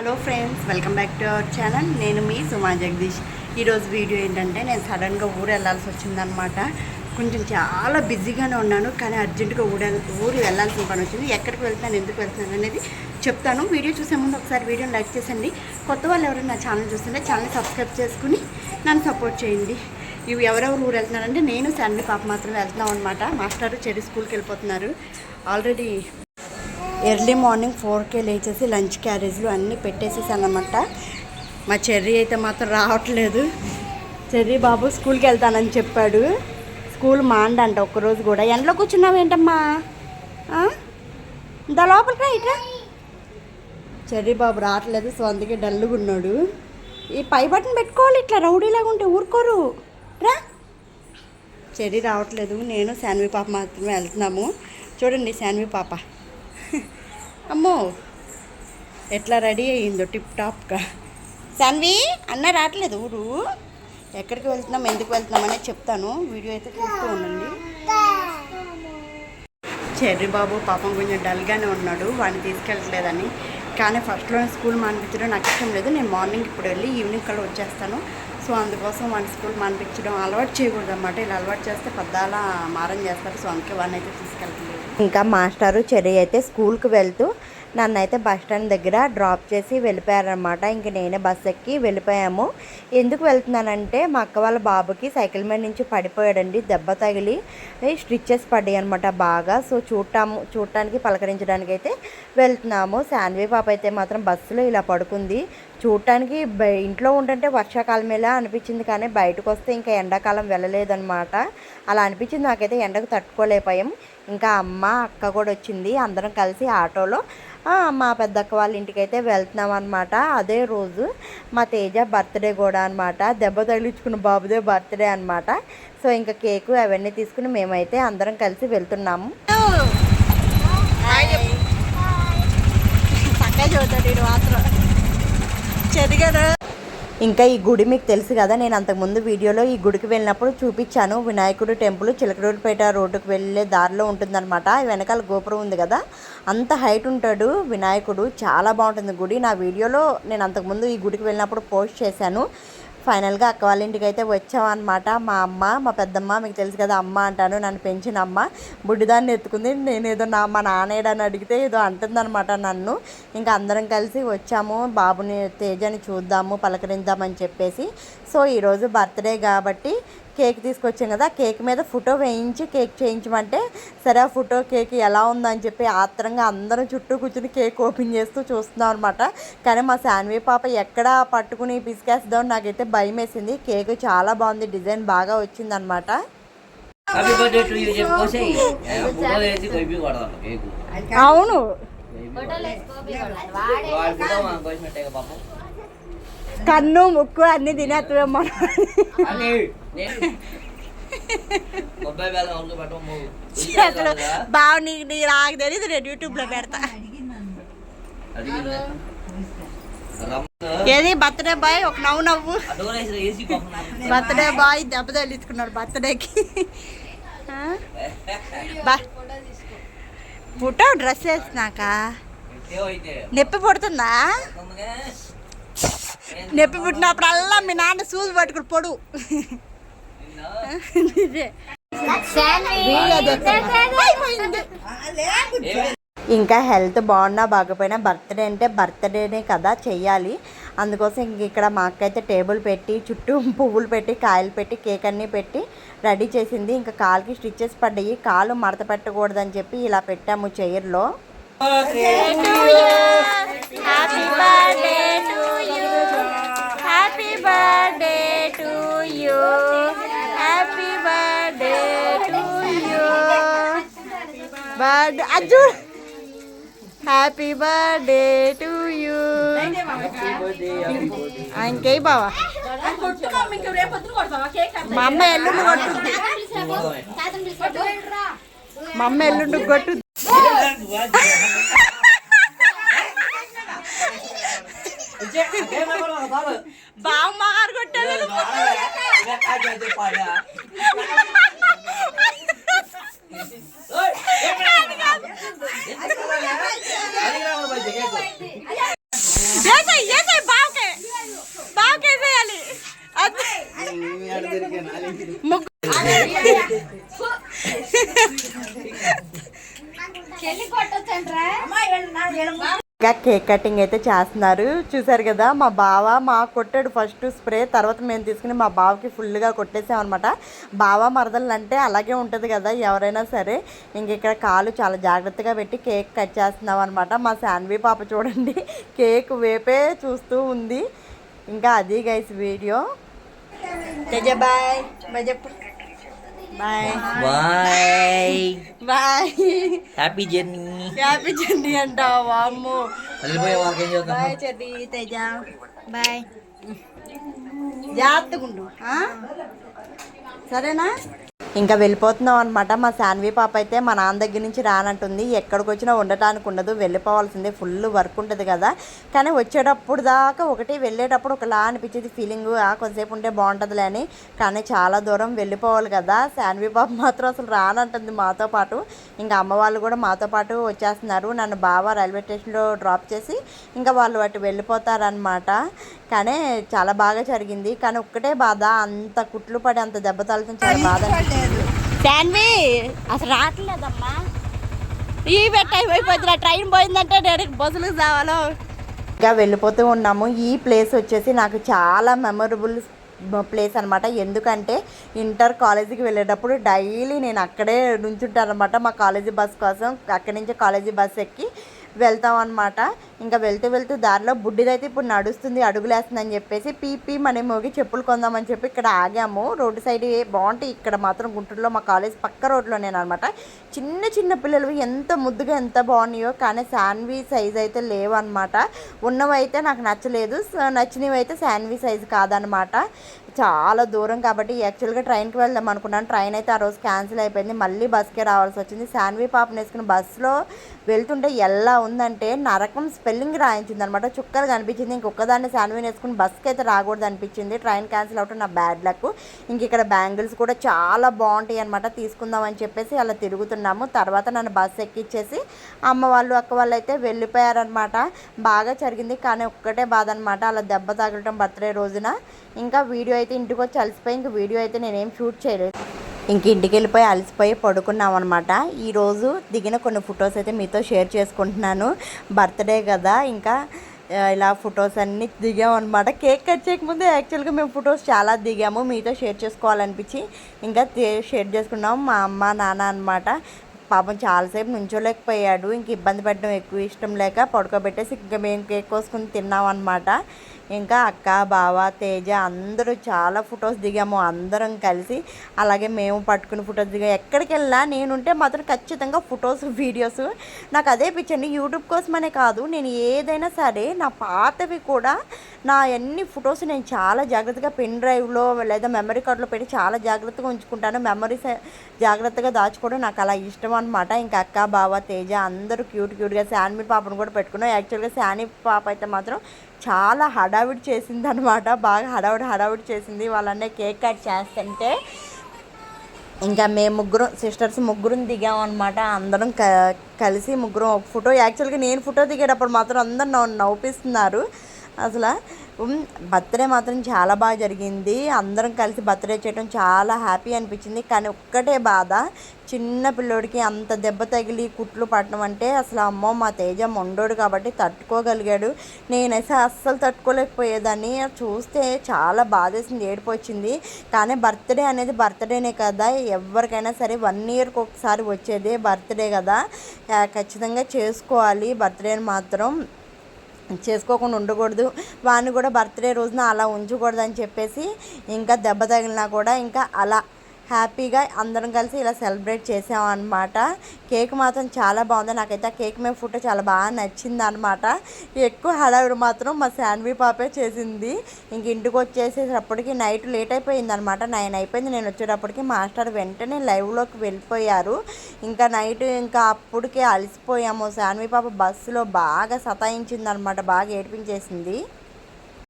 Hello friends welcome back to our channel నేను మీ సుమా జగదీష్. ఈరోజు వీడియో ఏంటంటే నేను సడన్గా ఊరు వెళ్ళాల్సి వచ్చిందనమాట కొంచెం చాలా బిజీగానే ఉన్నాను కానీ అర్జెంటుగా ఊరు ఊరు వెళ్ళాల్సిన పని వచ్చింది. ఎక్కడికి వెళ్తాను ఎందుకు వెళ్తాను అనేది చెప్తాను. వీడియో చూసే ముందు ఒకసారి వీడియోని లైక్ చేసండి. కొత్త వాళ్ళు ఎవరైనా నా ఛానల్ చూస్తుంటే ఛానల్ సబ్స్క్రైబ్ చేసుకుని నన్ను సపోర్ట్ చేయండి. ఇవి ఎవరెవరు ఊరు వెళ్తున్నారంటే నేను శాండీ పాప మాత్రం వెళ్తున్నాం అనమాట మాస్టర్ చెడి స్కూల్కి వెళ్ళిపోతున్నారు. ఆల్రెడీ ఎర్లీ మార్నింగ్ ఫోర్కే లేచేసి లంచ్ క్యారేజ్లు అన్నీ పెట్టేసేసాను అనమాట మా చెర్రీ అయితే మాత్రం రావట్లేదు. చెర్రీ బాబు స్కూల్కి వెళ్తానని చెప్పాడు. స్కూల్ మాండంట ఒక్కరోజు కూడా. ఎండలో కూర్చున్నావు ఏంటమ్మా? ఆ? దా లోపలికి రా ఇట్రా చెర్రీ బాబు రావట్లేదు. సో అందుకే డల్లుగా ఉన్నాడు. ఈ పై బటన్ పెట్టుకోవాలి ఇట్లా. రౌడీలాగా ఉంటే ఊరుకోరు. రా. చెర్రీ రావట్లేదు. నేను శాన్వి పాప మాత్రమే వెళ్తున్నాము. చూడండి శాన్వి పాప. అమ్మో ఎట్లా రెడీ అయ్యిందో టిప్ టాప్గా. శాన్వి అన్న రావట్లేదు ఊరు. ఎక్కడికి వెళ్తున్నాం ఎందుకు వెళ్తున్నాం అనేది చెప్తాను. వీడియో అయితే చూస్తూ ఉండండి. చెర్రి బాబు పాపం కొంచెం డల్గానే ఉన్నాడు వాడిని తీసుకెళ్ళట్లేదని. కానీ ఫస్ట్లో స్కూల్ మానిపించడం నాకు ఇష్టం లేదు. నేను మార్నింగ్ ఇప్పుడు వెళ్ళి ఈవినింగ్ కల్లా వచ్చేస్తాను. సో అందుకోసం వాడిని స్కూల్ మానిపించడం అలవాటు చేయకూడదు అనమాట ఇలా అలవాటు చేస్తే పెద్దాల మారం చేస్తారు. సో అందుకే వాడిని అయితే తీసుకెళ్తుంది ఇంకా మాస్టారు చెర్రీ అయితే స్కూల్కి వెళ్తూ నన్ను అయితే బస్ స్టాండ్ దగ్గర డ్రాప్ చేసి వెళ్ళిపోయారనమాట ఇంక నేనే బస్ ఎక్కి వెళ్ళిపోయాము. ఎందుకు వెళ్తున్నానంటే మా అక్క వాళ్ళ బాబుకి సైకిల్ మీద నుంచి పడిపోయాడండి. దెబ్బ తగిలి స్టిచ్చెస్ పడ్డాయి అనమాట బాగా. సో చూడటాము చూడటానికి పలకరించడానికి అయితే వెళ్తున్నాము. శాన్వి పాప అయితే మాత్రం బస్సులో ఇలా పడుకుంది. చూడటానికి ఇంట్లో ఉంటుంటే వర్షాకాలం ఎలా అనిపించింది కానీ బయటకు వస్తే ఇంకా ఎండాకాలం వెళ్ళలేదన్నమాట. అలా అనిపించింది నాకైతే ఎండకు తట్టుకోలేకపోయాం. ఇంకా అమ్మ అక్క కూడా వచ్చింది. అందరం కలిసి ఆటోలో ఆ, మా పెద్దక్క వాళ్ళ ఇంటికి అయితే వెళ్తున్నాం అనమాట అదే రోజు మా తేజ బర్త్డే కూడా అనమాట దెబ్బ తగిలించుకున్న బాబుదే బర్త్డే అనమాట సో ఇంకా కేకు అవన్నీ తీసుకుని మేమైతే అందరం కలిసి వెళ్తున్నాము. చక్కగా చదువుతాడు వీడు వచ్చేది కదా. ఇంకా ఈ గుడి మీకు తెలుసు కదా నేను అంతకుముందు వీడియోలో ఈ గుడికి వెళ్ళినప్పుడు చూపించాను. వినాయకుడు టెంపుల్ చిలకడూరుపేట రోడ్డుకు వెళ్ళే దారిలో ఉంటుందన్నమాట. వెనకాల గోపురం ఉంది కదా అంత హైట్ ఉంటాడు వినాయకుడు. చాలా బాగుంటుంది గుడి. నా వీడియోలో నేను అంతకుముందు ఈ గుడికి వెళ్ళినప్పుడు పోస్ట్ చేశాను. ఫైనల్గా అక్క వాళ్ళ ఇంటికి అయితే వచ్చామన్నమాట. మా అమ్మ మా పెద్దమ్మ మీకు తెలుసు కదా అమ్మ అంటాను నన్ను పెంచిన అమ్మ. బుడ్డిదాన్ని ఎత్తుకుంది. నేను ఏదో నా మా నానేడని అడిగితే ఏదో అంటుందన్నమాట నన్ను. ఇంకా అందరం కలిసి వచ్చాము. బాబుని తేజని చూద్దాము పలకరిందామని చెప్పేసి. సో ఈరోజు బర్త్డే కాబట్టి కేక్ తీసుకొచ్చాం కదా కేక్ మీద ఫోటో వేయించి కేక్ చేయించమంటే సరే ఆ ఫోటో కేక్ ఎలా ఉందని చెప్పి ఆత్రంగా అందరం చుట్టూ కూర్చుని కేక్ ఓపెన్ చేస్తూ చూస్తున్నాం అనమాట కానీ మా శాన్వి పాప ఎక్కడ పట్టుకుని పిసికేస్తుందో నాకైతే భయం వేసింది. కేక్ చాలా బాగుంది డిజైన్ బాగా వచ్చిందనమాట హ్యాపీ బర్త్డే టు యూ చెప్పేసి ఫోటో వేసి కొయ్యి కొడదాం కేకు. అవును వాడి ఫోటో మనం కోసినట్టే కదా పాపం కన్ను ముక్కు అన్ని తినేస్తామేమో అని నేను మొబైల్ బేల వంక పెట్టము అసలు బావ నీకు నీ నాకు తెలియదు నేను యూట్యూబ్లో పెడతా. ఏది? Birthday boy? ఒక నవ్వు నవ్వు. బర్త్డే బాయ్ దెబ్బ తగిలించుకున్నాడు బర్త్డేకి. ఫోటో డ్రెస్ వేసినాక. నొప్పి పుడుతుందా? నొప్పి పుట్టినప్పుడల్లా మీ నాన్న సూది పట్టుకుని పొడు. ఇంకా హెల్త్ బాగున్నా బాగపోయినా బర్త్డే అంటే బర్త్డేనే కదా చెయ్యాలి. అందుకోసం ఇంక ఇక్కడ మా అక్క అయితే టేబుల్ పెట్టి చుట్టూ పువ్వులు పెట్టి కాయలు పెట్టి కేక్ అన్నీ పెట్టి రెడీ చేసింది. ఇంకా కాలుకి స్టిచ్చెస్ పడ్డాయి. కాలు మడత పెట్టకూడదని చెప్పి ఇలా పెట్టాము చైర్లో. Happy birthday to you birthday Ajju. Happy birthday to you ఇంకే బావా? మా అమ్మ ఎల్లుండి కొట్టుద్ది. మా అమ్మ ఎల్లుండి కొట్టుద్ది. బావ మారు కొట్టాడు ఇంకా కేక్ కటింగ్ అయితే చేస్తున్నారు. చూసారు కదా మా బావ మా కొట్టాడు ఫస్ట్ స్ప్రే. తర్వాత మేము తీసుకుని మా బావకి ఫుల్గా కొట్టేసామన్నమాట. అనమాట బావ మరదలు అంటే అలాగే ఉంటుంది కదా ఎవరైనా సరే. ఇంక ఇక్కడ కాలు చాలా జాగ్రత్తగా పెట్టి కేక్ కట్ చేస్తున్నాం అనమాట మా శాన్వి పాప చూడండి కేక్ వేపే చూస్తూ ఉంది. ఇంకా అది గైస్ వీడియో. బాయ్ బాయ్ చెప్పు. Bye bye bye happy journey happy journey అంటావా అమ్ము వెళ్ళిపోయే వాకేం చేద్దాం బాయ్ చెర్రీ తేజ బాయ్ జాగ్రత్తగా ఉండు? సరేనా ఇంకా వెళ్ళిపోతున్నాం అనమాట మా శాన్వి పాప అయితే మా నాన్న దగ్గర నుంచి రానంటుంది. ఎక్కడికి వచ్చినా ఉండటానికి ఉండదు. వెళ్ళిపోవాల్సిందే. ఫుల్ వర్క్ ఉంటుంది కదా. కానీ వచ్చేటప్పుడు దాకా ఒకటి వెళ్ళేటప్పుడు ఒకలా అనిపించేది. ఫీలింగ్ ఆ కొంతసేపు ఉంటే బాగుంటుందిలే అని. కానీ చాలా దూరం వెళ్ళిపోవాలి కదా. శాన్వి పాప మాత్రం అసలు రానంటుంది మాతో పాటు. ఇంకా అమ్మ వాళ్ళు కూడా మాతో పాటు వచ్చేస్తున్నారు. నన్ను బాగా రైల్వే స్టేషన్లో డ్రాప్ చేసి ఇంకా వాళ్ళు అటు వెళ్ళిపోతారనమాట కానీ చాలా బాగా జరిగింది. కానీ ఒక్కటే బాధ అంత కుట్లు పడి అంత దెబ్బ తగలటం చాలా బాధ. శాన్వి అసలు రావట్లేదమ్మా. ఈ టైం అయిపోతుంది ట్రైన్ పోయిందంటే డైరెక్ట్ బస్సులకు రావాలో ఇంకా వెళ్ళిపోతూ ఉన్నాము. ఈ ప్లేస్ వచ్చేసి నాకు చాలా మెమొరబుల్ ప్లేస్ అనమాట ఎందుకంటే ఇంటర్ కాలేజీకి వెళ్ళేటప్పుడు డైలీ నేను అక్కడే నుంచుంటాను అనమాట మా కాలేజీ బస్ కోసం. అక్కడి నుంచి కాలేజీ బస్ ఎక్కి వెళ్తాం అనమాట ఇంకా వెళ్తూ వెళ్తూ దారిలో బుడ్డిదైతే ఇప్పుడు నడుస్తుంది అడుగులేస్తుందని చెప్పేసి పీపీ మనం మోగి చెప్పులు కొందామని చెప్పి ఇక్కడ ఆగాము. రోడ్డు సైడ్ బాగుంటాయి ఇక్కడ మాత్రం గుంటూరులో మా కాలేజ్ పక్క రోడ్లోనే అనమాట చిన్న చిన్న పిల్లలు ఎంత ముద్దుగా ఎంత బాగున్నాయో కానీ శాన్వి సైజ్ అయితే లేవు అనమాట ఉన్నవైతే నాకు నచ్చలేదు. నచ్చినవి అయితే శాన్వి సైజ్ కాదనమాట చాలా దూరం కాబట్టి యాక్చువల్గా ట్రైన్కి వెళ్దాం అనుకున్నాను. ట్రైన్ అయితే ఆ రోజు క్యాన్సిల్ అయిపోయింది. మళ్ళీ బస్కే రావాల్సి వచ్చింది. శాన్వి పాపను వేసుకుని బస్సులో వెళ్తుంటే ఎలా ఉందంటే నరకం స్పెల్లింగ్ రాయించింది అనమాట చుక్కలు కనిపించింది. ఇంకొకదాన్ని శాన్విని వేసుకుని బస్కి అయితే రాకూడదు అనిపించింది. ట్రైన్ క్యాన్సిల్ అవటం నా బ్యాడ్ లక్. ఇంక ఇక్కడ బ్యాంగిల్స్ కూడా చాలా బాగుంటాయి అనమాట తీసుకుందాం అని చెప్పేసి అలా తిరుగుతున్నాము. తర్వాత నన్ను బస్సు ఎక్కిచ్చేసి అమ్మ వాళ్ళు అక్క వాళ్ళు అయితే వెళ్ళిపోయారనమాట బాగా జరిగింది కానీ ఒక్కటే బాధ అనమాట అలా దెబ్బ తగలటం బర్త్డే రోజున. ఇంకా వీడియో అయితే ఇంటికి వచ్చి అలసిపోయి ఇంక వీడియో అయితే నేనేం షూట్ చేయలేదు. ఇంక ఇంటికి వెళ్ళిపోయి అలసిపోయి పడుకున్నాం అనమాట ఈరోజు దిగిన కొన్ని ఫొటోస్ అయితే మీతో షేర్ చేసుకుంటున్నాను. బర్త్డే కదా ఇంకా ఇలా ఫొటోస్ అన్నీ దిగాం అనమాట కేక్ కట్ చేయకముందే యాక్చువల్గా మేము ఫొటోస్ చాలా దిగాము. మీతో షేర్ చేసుకోవాలనిపించి ఇంకా షేర్ చేసుకున్నాం మా అమ్మ నాన్న అనమాట పాపం చాలాసేపు నుంచోలేకపోయాడు. ఇంక ఇబ్బంది పెట్టడం ఎక్కువ ఇష్టం లేక పడుకోబెట్టేసి ఇంకా మేము కేక్ కోసుకుని తిన్నాం అనమాట ఇంకా అక్క బావ తేజ అందరూ చాలా ఫొటోస్ దిగాము. అందరం కలిసి అలాగే మేము పట్టుకుని ఫొటోస్ దిగాము ఎక్కడికి వెళ్ళినా నేనుంటే మాత్రం ఖచ్చితంగా ఫొటోస్ వీడియోస్. నాకు అదే పిచ్చండి యూట్యూబ్ కోసమనే కాదు నేను ఏదైనా సరే నా పాతవి కూడా నా అన్ని ఫొటోస్ నేను చాలా జాగ్రత్తగా పెన్ డ్రైవ్లో లేదా మెమరీ కార్డులో పెట్టి చాలా జాగ్రత్తగా ఉంచుకుంటాను. మెమరీస్ జాగ్రత్తగా దాచుకోవడం నాకు అలా ఇష్టం అనమాట ఇంకా అక్క బావ తేజ అందరూ క్యూట్ క్యూట్గా శాన్వి పాపను కూడా పెట్టుకున్నాం. యాక్చువల్గా శాని పాప అయితే మాత్రం చాలా హడావిడి చేసింది అనమాట బాగా హడావిడి హడావిడి చేసింది. వాళ్ళనే కేక్ కట్ చేస్తుంటే ఇంకా మేము ముగ్గురం సిస్టర్స్ ముగ్గురం దిగాం అనమాట అందరం క కలిసి ముగ్గురం ఒక ఫోటో. యాక్చువల్గా నేను ఫోటో దిగేటప్పుడు మాత్రం అందరు నవ్వు నవ్విస్తున్నారు అసలు బర్త్డే మాత్రం చాలా బాగా జరిగింది. అందరం కలిసి బర్త్డే చేయడం చాలా హ్యాపీ అనిపించింది. కానీ ఒక్కటే బాధ చిన్న పిల్లోడికి అంత దెబ్బ తగిలి కుట్లు పట్టడం అంటే అసలు అమ్మో మా తేజ మొండోడు కాబట్టి తట్టుకోగలిగాడు. నేనైతే అస్సలు తట్టుకోలేకపోయేదాన్ని. అది చూస్తే చాలా బాధేసింది ఏడిపోచ్చింది. కానీ బర్త్డే అనేది బర్త్డేనే కదా. ఎవరికైనా సరే వన్ ఇయర్కి ఒకసారి వచ్చేదే బర్త్డే కదా. ఖచ్చితంగా చేసుకోవాలి బర్త్డేని మాత్రం. చేసుకోకుండా ఉండకూడదు. వాడిని కూడా బర్త్డే రోజున అలా ఉంచకూడదు అని చెప్పేసి ఇంకా దెబ్బ తగిలినా కూడా ఇంకా అలా హ్యాపీగా అందరం కలిసి ఇలా సెలబ్రేట్ చేసామన్నమాట కేక్ మాత్రం చాలా బాగుంది. నాకైతే ఆ కేక్ మీద ఫోటో చాలా బాగా నచ్చింది అనమాట ఎక్కువ హడావిడి మాత్రం మా శాన్వి పాపే చేసింది. ఇంక ఇంటికి వచ్చేసేటప్పటికి నైట్ లేట్ అయిపోయింది అనమాట నైన్ అయిపోయింది. నేను వచ్చేటప్పటికి మాస్టర్ వెంటనే లైవ్లోకి వెళ్ళిపోయారు. ఇంకా నైట్ ఇంకా అప్పటికే అలసిపోయాము. శాన్వి పాప బస్సులో బాగా సతాయించింది అనమాట బాగా ఏడిపించేసింది.